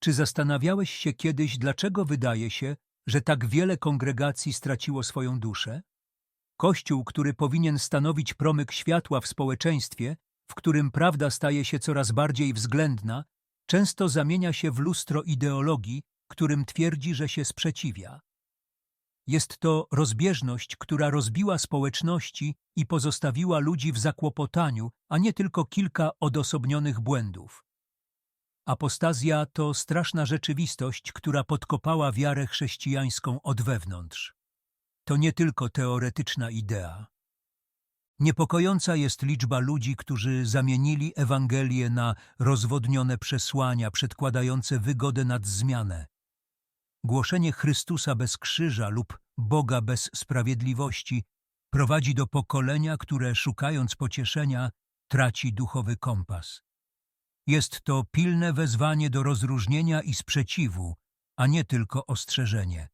Czy zastanawiałeś się kiedyś, dlaczego wydaje się, że tak wiele kongregacji straciło swoją duszę? Kościół, który powinien stanowić promyk światła w społeczeństwie, w którym prawda staje się coraz bardziej względna, często zamienia się w lustro ideologii, którym twierdzi, że się sprzeciwia. Jest to rozbieżność, która rozbiła społeczności i pozostawiła ludzi w zakłopotaniu, a nie tylko kilka odosobnionych błędów. Apostazja to straszna rzeczywistość, która podkopała wiarę chrześcijańską od wewnątrz. To nie tylko teoretyczna idea. Niepokojąca jest liczba ludzi, którzy zamienili Ewangelię na rozwodnione przesłania przedkładające wygodę nad zmianę. Głoszenie Chrystusa bez krzyża lub Boga bez sprawiedliwości prowadzi do pokolenia, które szukając pocieszenia traci duchowy kompas. Jest to pilne wezwanie do rozróżnienia i sprzeciwu, a nie tylko ostrzeżenie.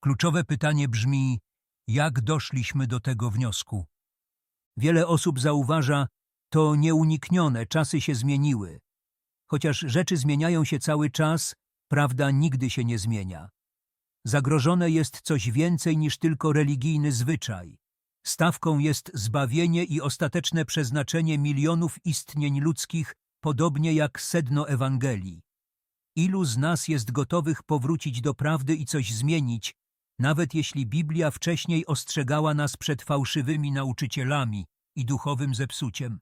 Kluczowe pytanie brzmi, jak doszliśmy do tego wniosku? Wiele osób zauważa, to nieuniknione, czasy się zmieniły. Chociaż rzeczy zmieniają się cały czas, prawda nigdy się nie zmienia. Zagrożone jest coś więcej niż tylko religijny zwyczaj. Stawką jest zbawienie i ostateczne przeznaczenie milionów istnień ludzkich, podobnie jak sedno Ewangelii. Ilu z nas jest gotowych powrócić do prawdy i coś zmienić, nawet jeśli Biblia wcześniej ostrzegała nas przed fałszywymi nauczycielami i duchowym zepsuciem?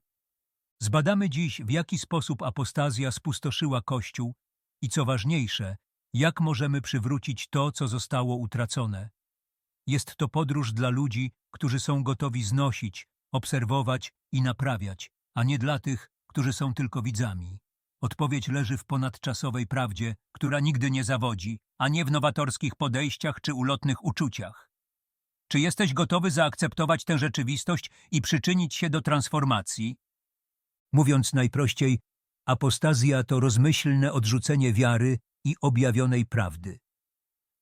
Zbadamy dziś, w jaki sposób apostazja spustoszyła Kościół i co ważniejsze, jak możemy przywrócić to, co zostało utracone. Jest to podróż dla ludzi, którzy są gotowi znosić, obserwować i naprawiać, a nie dla tych, którzy są tylko widzami. Odpowiedź leży w ponadczasowej prawdzie, która nigdy nie zawodzi, a nie w nowatorskich podejściach czy ulotnych uczuciach. Czy jesteś gotowy zaakceptować tę rzeczywistość i przyczynić się do transformacji? Mówiąc najprościej, apostazja to rozmyślne odrzucenie wiary i objawionej prawdy.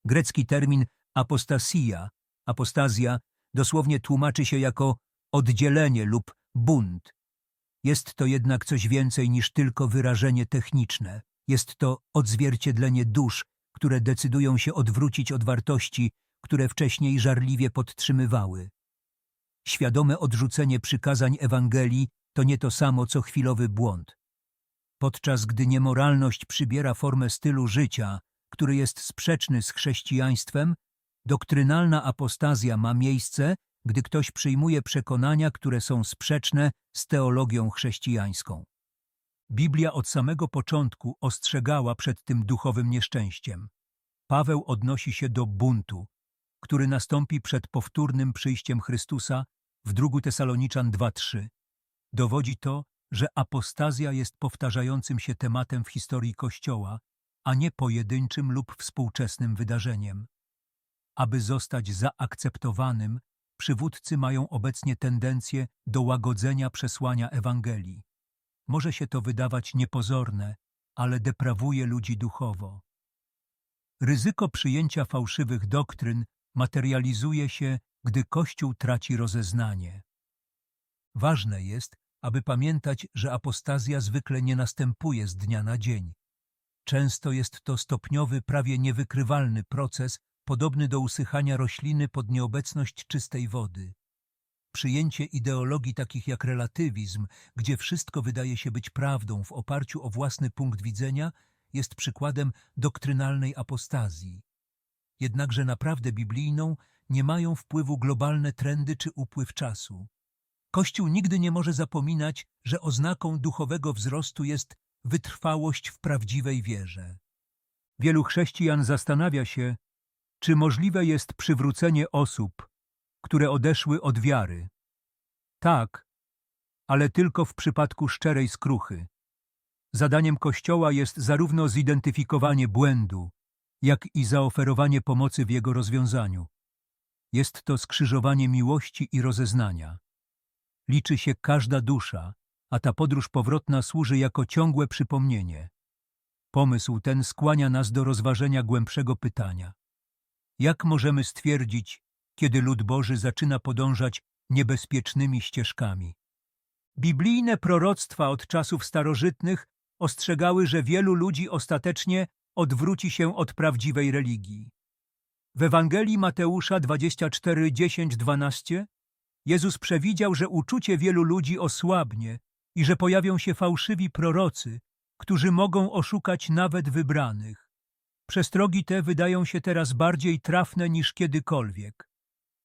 Grecki termin apostasia, apostazja, dosłownie tłumaczy się jako oddzielenie lub bunt. Jest to jednak coś więcej niż tylko wyrażenie techniczne. Jest to odzwierciedlenie dusz, które decydują się odwrócić od wartości, które wcześniej żarliwie podtrzymywały. Świadome odrzucenie przykazań Ewangelii to nie to samo, co chwilowy błąd. Podczas gdy niemoralność przybiera formę stylu życia, który jest sprzeczny z chrześcijaństwem, doktrynalna apostazja ma miejsce, gdy ktoś przyjmuje przekonania, które są sprzeczne z teologią chrześcijańską. Biblia od samego początku ostrzegała przed tym duchowym nieszczęściem. Paweł odnosi się do buntu, który nastąpi przed powtórnym przyjściem Chrystusa w 2 Tesaloniczan 2:3. Dowodzi to, że apostazja jest powtarzającym się tematem w historii Kościoła, a nie pojedynczym lub współczesnym wydarzeniem. Aby zostać zaakceptowanym, przywódcy mają obecnie tendencję do łagodzenia przesłania Ewangelii. Może się to wydawać niepozorne, ale deprawuje ludzi duchowo. Ryzyko przyjęcia fałszywych doktryn materializuje się, gdy Kościół traci rozeznanie. Ważne jest, aby pamiętać, że apostazja zwykle nie następuje z dnia na dzień. Często jest to stopniowy, prawie niewykrywalny proces, podobny do usychania rośliny pod nieobecność czystej wody. Przyjęcie ideologii takich jak relatywizm, gdzie wszystko wydaje się być prawdą w oparciu o własny punkt widzenia, jest przykładem doktrynalnej apostazji. Jednakże naprawdę biblijną nie mają wpływu globalne trendy czy upływ czasu. Kościół nigdy nie może zapominać, że oznaką duchowego wzrostu jest wytrwałość w prawdziwej wierze. Wielu chrześcijan zastanawia się, czy możliwe jest przywrócenie osób, które odeszły od wiary. Tak, ale tylko w przypadku szczerej skruchy. Zadaniem Kościoła jest zarówno zidentyfikowanie błędu, jak i zaoferowanie pomocy w jego rozwiązaniu. Jest to skrzyżowanie miłości i rozeznania. Liczy się każda dusza, a ta podróż powrotna służy jako ciągłe przypomnienie. Pomysł ten skłania nas do rozważenia głębszego pytania. Jak możemy stwierdzić, kiedy lud Boży zaczyna podążać niebezpiecznymi ścieżkami? Biblijne proroctwa od czasów starożytnych ostrzegały, że wielu ludzi ostatecznie odwróci się od prawdziwej religii. W Ewangelii Mateusza 24, 10, 12 Jezus przewidział, że uczucie wielu ludzi osłabnie i że pojawią się fałszywi prorocy, którzy mogą oszukać nawet wybranych. Przestrogi te wydają się teraz bardziej trafne niż kiedykolwiek.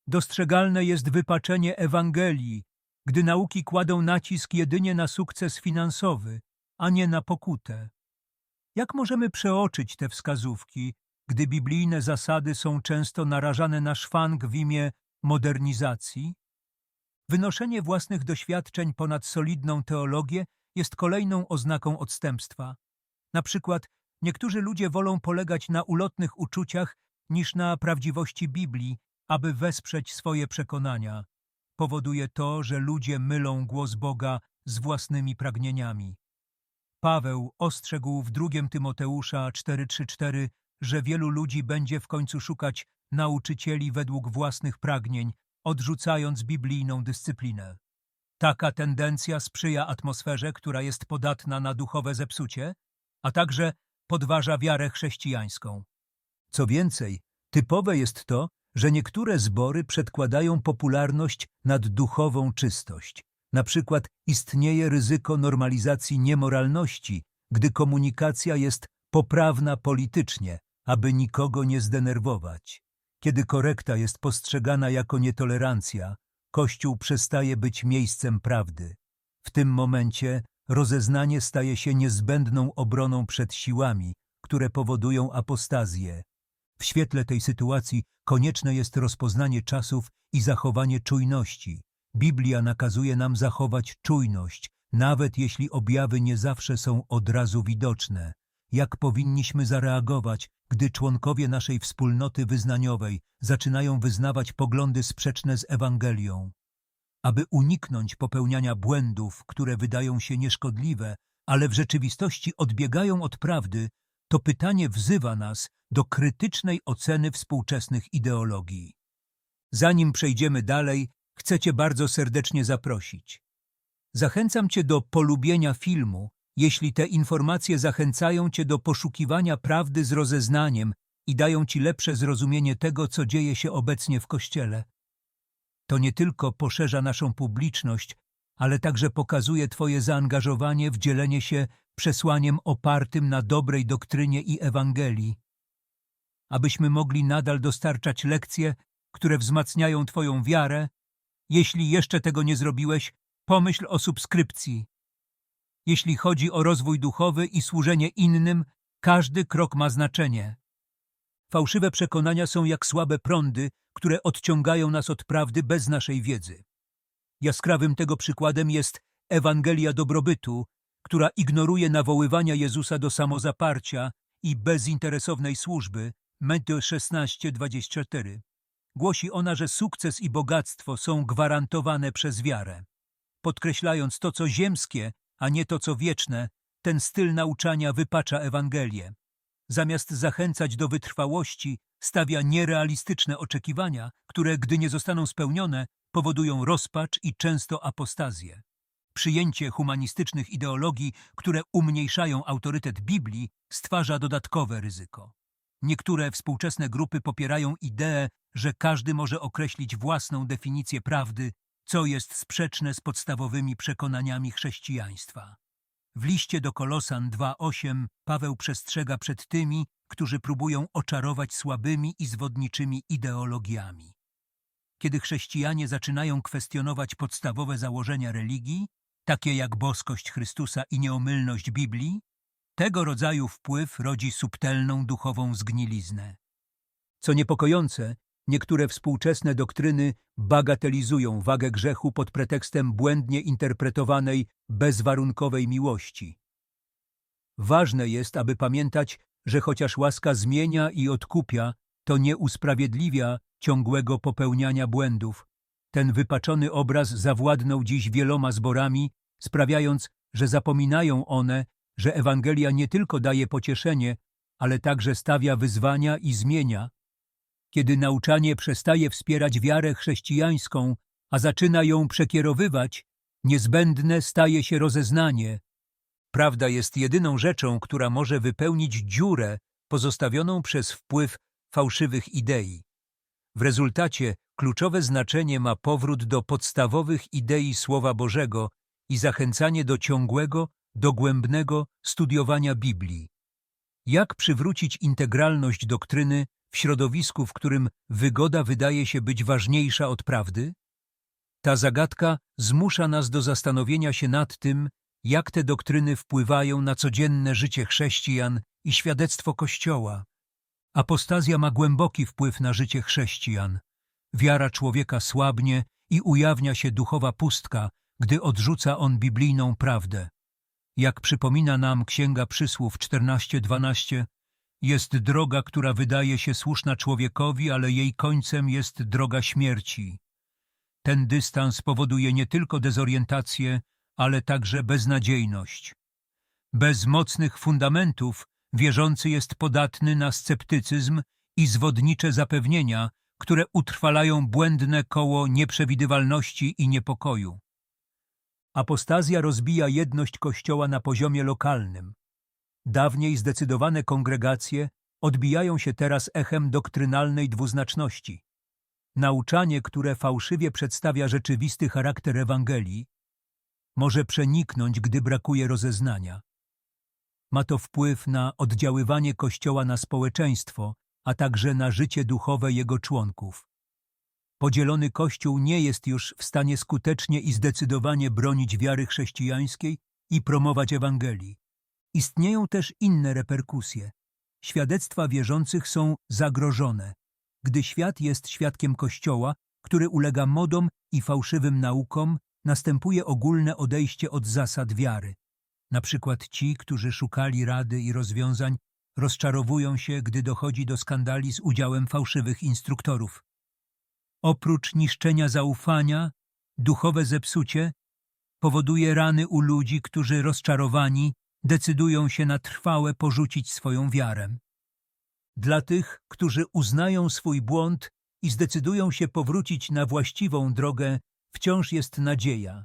Dostrzegalne jest wypaczenie Ewangelii, gdy nauki kładą nacisk jedynie na sukces finansowy, a nie na pokutę. Jak możemy przeoczyć te wskazówki, gdy biblijne zasady są często narażane na szwank w imię modernizacji? Wynoszenie własnych doświadczeń ponad solidną teologię jest kolejną oznaką odstępstwa. Na przykład niektórzy ludzie wolą polegać na ulotnych uczuciach niż na prawdziwości Biblii, aby wesprzeć swoje przekonania. Powoduje to, że ludzie mylą głos Boga z własnymi pragnieniami. Paweł ostrzegł w 2 Tymoteusza 4:3-4, że wielu ludzi będzie w końcu szukać nauczycieli według własnych pragnień, odrzucając biblijną dyscyplinę. Taka tendencja sprzyja atmosferze, która jest podatna na duchowe zepsucie, a także podważa wiarę chrześcijańską. Co więcej, typowe jest to, że niektóre zbory przedkładają popularność nad duchową czystość. Na przykład istnieje ryzyko normalizacji niemoralności, gdy komunikacja jest poprawna politycznie, aby nikogo nie zdenerwować. Kiedy korekta jest postrzegana jako nietolerancja, Kościół przestaje być miejscem prawdy. W tym momencie rozeznanie staje się niezbędną obroną przed siłami, które powodują apostazję. W świetle tej sytuacji konieczne jest rozpoznanie czasów i zachowanie czujności. Biblia nakazuje nam zachować czujność, nawet jeśli objawy nie zawsze są od razu widoczne. Jak powinniśmy zareagować, gdy członkowie naszej wspólnoty wyznaniowej zaczynają wyznawać poglądy sprzeczne z Ewangelią? Aby uniknąć popełniania błędów, które wydają się nieszkodliwe, ale w rzeczywistości odbiegają od prawdy, to pytanie wzywa nas do krytycznej oceny współczesnych ideologii. Zanim przejdziemy dalej, chcę Cię bardzo serdecznie zaprosić. Zachęcam Cię do polubienia filmu, jeśli te informacje zachęcają Cię do poszukiwania prawdy z rozeznaniem i dają Ci lepsze zrozumienie tego, co dzieje się obecnie w Kościele. To nie tylko poszerza naszą publiczność, ale także pokazuje Twoje zaangażowanie w dzielenie się przesłaniem opartym na dobrej doktrynie i Ewangelii. Abyśmy mogli nadal dostarczać lekcje, które wzmacniają Twoją wiarę, jeśli jeszcze tego nie zrobiłeś, pomyśl o subskrypcji. Jeśli chodzi o rozwój duchowy i służenie innym, każdy krok ma znaczenie. Fałszywe przekonania są jak słabe prądy, które odciągają nas od prawdy bez naszej wiedzy. Jaskrawym tego przykładem jest Ewangelia dobrobytu, która ignoruje nawoływania Jezusa do samozaparcia i bezinteresownej służby, Matthew 16:24. Głosi ona, że sukces i bogactwo są gwarantowane przez wiarę. Podkreślając to, co ziemskie, a nie to, co wieczne, ten styl nauczania wypacza Ewangelię. Zamiast zachęcać do wytrwałości, stawia nierealistyczne oczekiwania, które, gdy nie zostaną spełnione, powodują rozpacz i często apostazję. Przyjęcie humanistycznych ideologii, które umniejszają autorytet Biblii, stwarza dodatkowe ryzyko. Niektóre współczesne grupy popierają ideę, że każdy może określić własną definicję prawdy, co jest sprzeczne z podstawowymi przekonaniami chrześcijaństwa. W liście do Kolosan 2.8 Paweł przestrzega przed tymi, którzy próbują oczarować słabymi i zwodniczymi ideologiami. Kiedy chrześcijanie zaczynają kwestionować podstawowe założenia religii, takie jak boskość Chrystusa i nieomylność Biblii, tego rodzaju wpływ rodzi subtelną duchową zgniliznę. Co niepokojące, niektóre współczesne doktryny bagatelizują wagę grzechu pod pretekstem błędnie interpretowanej, bezwarunkowej miłości. Ważne jest, aby pamiętać, że chociaż łaska zmienia i odkupia, to nie usprawiedliwia ciągłego popełniania błędów. Ten wypaczony obraz zawładnął dziś wieloma zborami, sprawiając, że zapominają one, że Ewangelia nie tylko daje pocieszenie, ale także stawia wyzwania i zmienia. Kiedy nauczanie przestaje wspierać wiarę chrześcijańską, a zaczyna ją przekierowywać, niezbędne staje się rozeznanie. Prawda jest jedyną rzeczą, która może wypełnić dziurę pozostawioną przez wpływ fałszywych idei. W rezultacie kluczowe znaczenie ma powrót do podstawowych idei Słowa Bożego i zachęcanie do ciągłego, dogłębnego studiowania Biblii. Jak przywrócić integralność doktryny w środowisku, w którym wygoda wydaje się być ważniejsza od prawdy? Ta zagadka zmusza nas do zastanowienia się nad tym, jak te doktryny wpływają na codzienne życie chrześcijan i świadectwo Kościoła. Apostazja ma głęboki wpływ na życie chrześcijan. Wiara człowieka słabnie i ujawnia się duchowa pustka, gdy odrzuca on biblijną prawdę. Jak przypomina nam Księga Przysłów 14:12, jest droga, która wydaje się słuszna człowiekowi, ale jej końcem jest droga śmierci. Ten dystans powoduje nie tylko dezorientację, ale także beznadziejność. Bez mocnych fundamentów wierzący jest podatny na sceptycyzm i zwodnicze zapewnienia, które utrwalają błędne koło nieprzewidywalności i niepokoju. Apostazja rozbija jedność Kościoła na poziomie lokalnym. Dawniej zdecydowane kongregacje odbijają się teraz echem doktrynalnej dwuznaczności. Nauczanie, które fałszywie przedstawia rzeczywisty charakter Ewangelii, może przeniknąć, gdy brakuje rozeznania. Ma to wpływ na oddziaływanie Kościoła na społeczeństwo, a także na życie duchowe jego członków. Podzielony Kościół nie jest już w stanie skutecznie i zdecydowanie bronić wiary chrześcijańskiej i promować Ewangelii. Istnieją też inne reperkusje. Świadectwa wierzących są zagrożone, gdy świat jest świadkiem Kościoła, który ulega modom i fałszywym naukom, następuje ogólne odejście od zasad wiary. Na przykład ci, którzy szukali rady i rozwiązań, rozczarowują się, gdy dochodzi do skandali z udziałem fałszywych instruktorów. Oprócz niszczenia zaufania, duchowe zepsucie powoduje rany u ludzi, którzy rozczarowani decydują się na trwałe porzucić swoją wiarę. Dla tych, którzy uznają swój błąd i zdecydują się powrócić na właściwą drogę, wciąż jest nadzieja.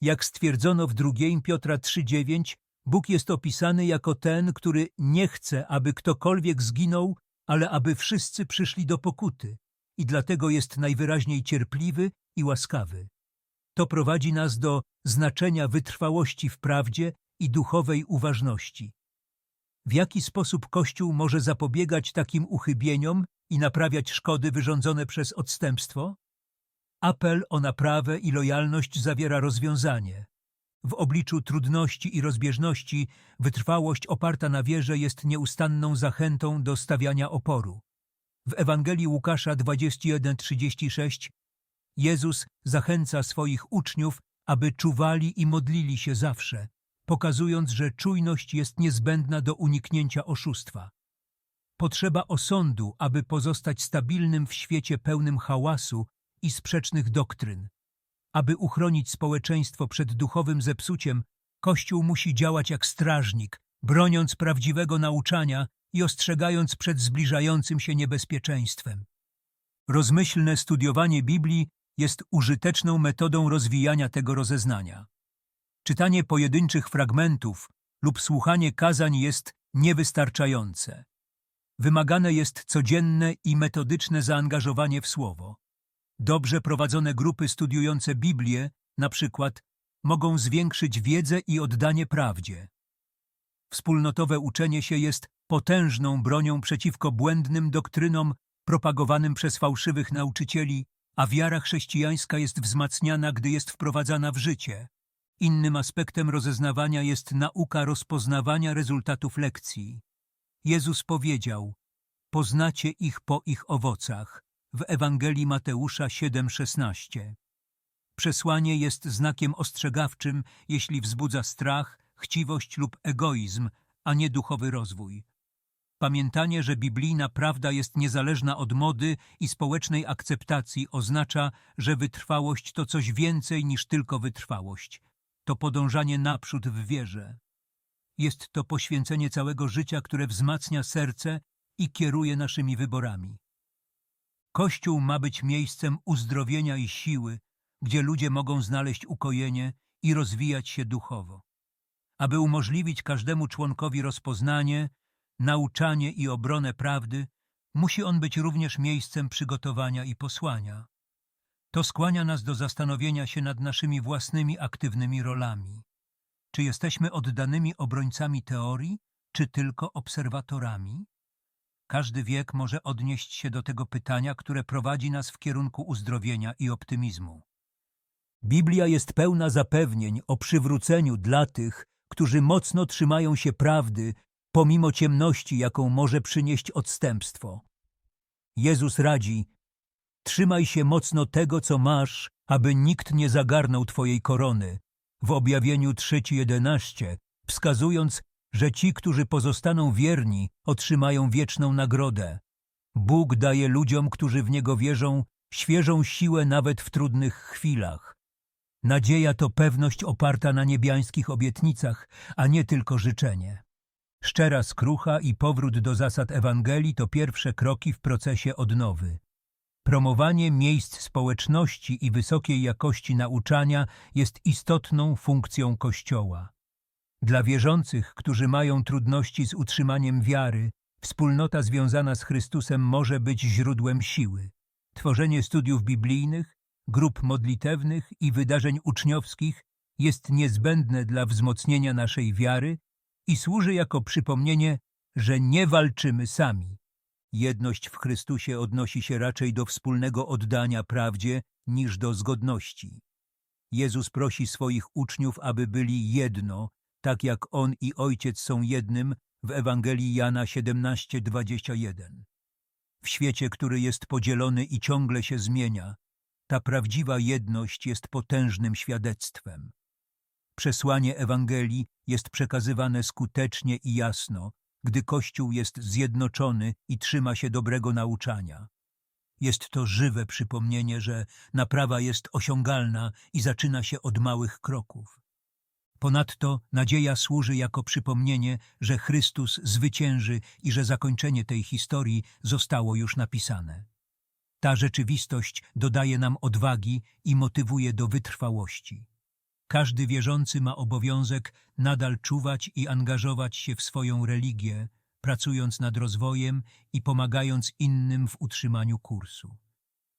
Jak stwierdzono w 2 Piotra 3,9, Bóg jest opisany jako ten, który nie chce, aby ktokolwiek zginął, ale aby wszyscy przyszli do pokuty i dlatego jest najwyraźniej cierpliwy i łaskawy. To prowadzi nas do znaczenia wytrwałości w prawdzie i duchowej uważności. W jaki sposób Kościół może zapobiegać takim uchybieniom i naprawiać szkody wyrządzone przez odstępstwo? Apel o naprawę i lojalność zawiera rozwiązanie. W obliczu trudności i rozbieżności wytrwałość oparta na wierze jest nieustanną zachętą do stawiania oporu. W Ewangelii Łukasza 21:36 Jezus zachęca swoich uczniów, aby czuwali i modlili się zawsze, pokazując, że czujność jest niezbędna do uniknięcia oszustwa. Potrzeba osądu, aby pozostać stabilnym w świecie pełnym hałasu i sprzecznych doktryn. Aby uchronić społeczeństwo przed duchowym zepsuciem, Kościół musi działać jak strażnik, broniąc prawdziwego nauczania i ostrzegając przed zbliżającym się niebezpieczeństwem. Rozmyślne studiowanie Biblii jest użyteczną metodą rozwijania tego rozeznania. Czytanie pojedynczych fragmentów lub słuchanie kazań jest niewystarczające. Wymagane jest codzienne i metodyczne zaangażowanie w słowo. Dobrze prowadzone grupy studiujące Biblię, na przykład, mogą zwiększyć wiedzę i oddanie prawdzie. Wspólnotowe uczenie się jest potężną bronią przeciwko błędnym doktrynom propagowanym przez fałszywych nauczycieli, a wiara chrześcijańska jest wzmacniana, gdy jest wprowadzana w życie. Innym aspektem rozeznawania jest nauka rozpoznawania rezultatów lekcji. Jezus powiedział, poznacie ich po ich owocach, w Ewangelii Mateusza 7,16. Przesłanie jest znakiem ostrzegawczym, jeśli wzbudza strach, chciwość lub egoizm, a nie duchowy rozwój. Pamiętanie, że biblijna prawda jest niezależna od mody i społecznej akceptacji oznacza, że wytrwałość to coś więcej niż tylko wytrwałość. To podążanie naprzód w wierze. Jest to poświęcenie całego życia, które wzmacnia serce i kieruje naszymi wyborami. Kościół ma być miejscem uzdrowienia i siły, gdzie ludzie mogą znaleźć ukojenie i rozwijać się duchowo. Aby umożliwić każdemu członkowi rozpoznanie, nauczanie i obronę prawdy, musi on być również miejscem przygotowania i posłania. To skłania nas do zastanowienia się nad naszymi własnymi aktywnymi rolami. Czy jesteśmy oddanymi obrońcami teorii, czy tylko obserwatorami? Każdy wiek może odnieść się do tego pytania, które prowadzi nas w kierunku uzdrowienia i optymizmu. Biblia jest pełna zapewnień o przywróceniu dla tych, którzy mocno trzymają się prawdy, pomimo ciemności, jaką może przynieść odstępstwo. Jezus radzi, trzymaj się mocno tego, co masz, aby nikt nie zagarnął twojej korony. W objawieniu 3.11, wskazując, że ci, którzy pozostaną wierni, otrzymają wieczną nagrodę. Bóg daje ludziom, którzy w Niego wierzą, świeżą siłę nawet w trudnych chwilach. Nadzieja to pewność oparta na niebiańskich obietnicach, a nie tylko życzenie. Szczera skrucha i powrót do zasad Ewangelii to pierwsze kroki w procesie odnowy. Promowanie miejsc społeczności i wysokiej jakości nauczania jest istotną funkcją Kościoła. Dla wierzących, którzy mają trudności z utrzymaniem wiary, wspólnota związana z Chrystusem może być źródłem siły. Tworzenie studiów biblijnych, grup modlitewnych i wydarzeń uczniowskich jest niezbędne dla wzmocnienia naszej wiary i służy jako przypomnienie, że nie walczymy sami. Jedność w Chrystusie odnosi się raczej do wspólnego oddania prawdzie niż do zgodności. Jezus prosi swoich uczniów, aby byli jedno, tak jak On i Ojciec są jednym w Ewangelii Jana 17:21. W świecie, który jest podzielony i ciągle się zmienia, ta prawdziwa jedność jest potężnym świadectwem. Przesłanie Ewangelii jest przekazywane skutecznie i jasno, gdy Kościół jest zjednoczony i trzyma się dobrego nauczania. Jest to żywe przypomnienie, że naprawa jest osiągalna i zaczyna się od małych kroków. Ponadto nadzieja służy jako przypomnienie, że Chrystus zwycięży i że zakończenie tej historii zostało już napisane. Ta rzeczywistość dodaje nam odwagi i motywuje do wytrwałości. Każdy wierzący ma obowiązek nadal czuwać i angażować się w swoją religię, pracując nad rozwojem i pomagając innym w utrzymaniu kursu.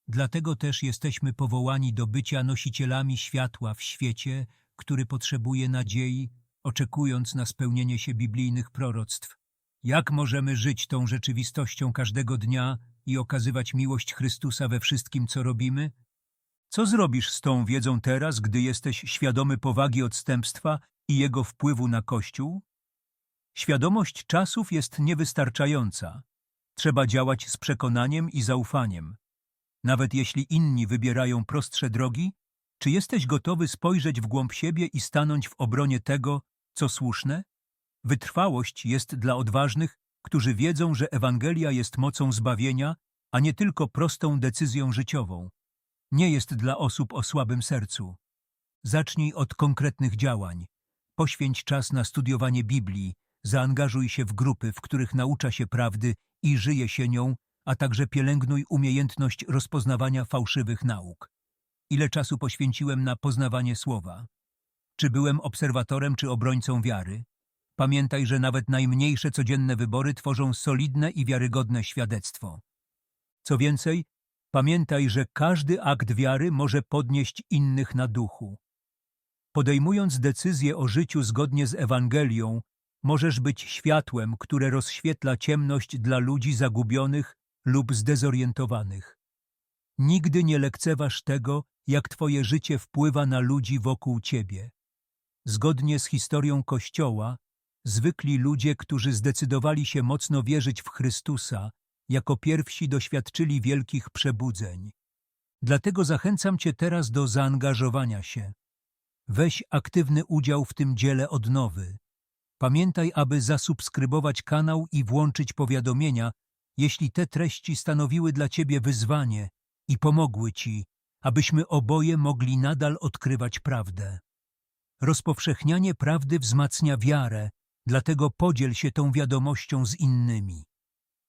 Dlatego też jesteśmy powołani do bycia nosicielami światła w świecie, który potrzebuje nadziei, oczekując na spełnienie się biblijnych proroctw. Jak możemy żyć tą rzeczywistością każdego dnia i okazywać miłość Chrystusa we wszystkim, co robimy? Co zrobisz z tą wiedzą teraz, gdy jesteś świadomy powagi odstępstwa i jego wpływu na Kościół? Świadomość czasów jest niewystarczająca. Trzeba działać z przekonaniem i zaufaniem. Nawet jeśli inni wybierają prostsze drogi, czy jesteś gotowy spojrzeć w głąb siebie i stanąć w obronie tego, co słuszne? Wytrwałość jest dla odważnych, którzy wiedzą, że Ewangelia jest mocą zbawienia, a nie tylko prostą decyzją życiową. Nie jest dla osób o słabym sercu. Zacznij od konkretnych działań. Poświęć czas na studiowanie Biblii, zaangażuj się w grupy, w których naucza się prawdy i żyje się nią, a także pielęgnuj umiejętność rozpoznawania fałszywych nauk. Ile czasu poświęciłem na poznawanie słowa? Czy byłem obserwatorem czy obrońcą wiary? Pamiętaj, że nawet najmniejsze codzienne wybory tworzą solidne i wiarygodne świadectwo. Co więcej, pamiętaj, że każdy akt wiary może podnieść innych na duchu. Podejmując decyzję o życiu zgodnie z Ewangelią, możesz być światłem, które rozświetla ciemność dla ludzi zagubionych lub zdezorientowanych. Nigdy nie lekceważ tego, jak Twoje życie wpływa na ludzi wokół Ciebie. Zgodnie z historią Kościoła, zwykli ludzie, którzy zdecydowali się mocno wierzyć w Chrystusa, jako pierwsi doświadczyli wielkich przebudzeń. Dlatego zachęcam Cię teraz do zaangażowania się. Weź aktywny udział w tym dziele odnowy. Pamiętaj, aby zasubskrybować kanał i włączyć powiadomienia, jeśli te treści stanowiły dla Ciebie wyzwanie i pomogły Ci abyśmy oboje mogli nadal odkrywać prawdę. Rozpowszechnianie prawdy wzmacnia wiarę, dlatego podziel się tą wiadomością z innymi.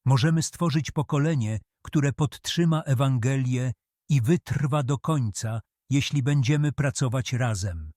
Możemy stworzyć pokolenie, które podtrzyma Ewangelię i wytrwa do końca, jeśli będziemy pracować razem.